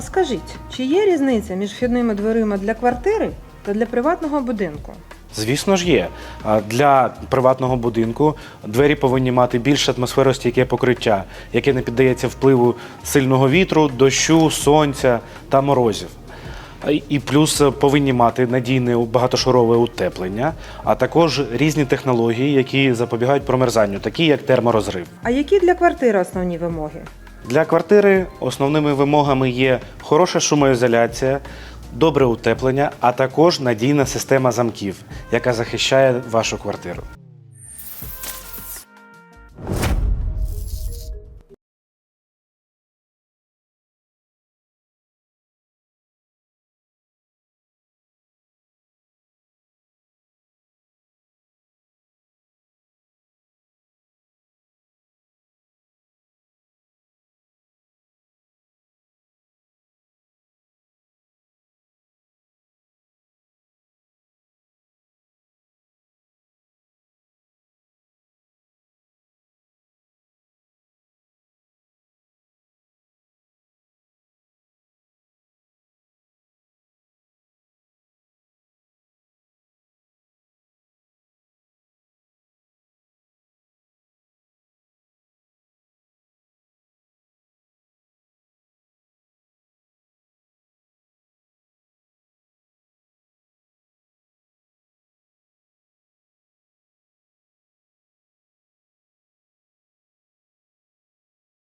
А скажіть, чи є різниця між вхідними дверима для квартири та для приватного будинку? Звісно ж є. Для приватного будинку двері повинні мати більш атмосферостійке покриття, яке не піддається впливу сильного вітру, дощу, сонця та морозів. І плюс повинні мати надійне багатошарове утеплення, а також різні технології, які запобігають промерзанню, такі як терморозрив. А які для квартири основні вимоги? Для квартири основними вимогами є хороша шумоізоляція, добре утеплення, а також надійна система замків, яка захищає вашу квартиру.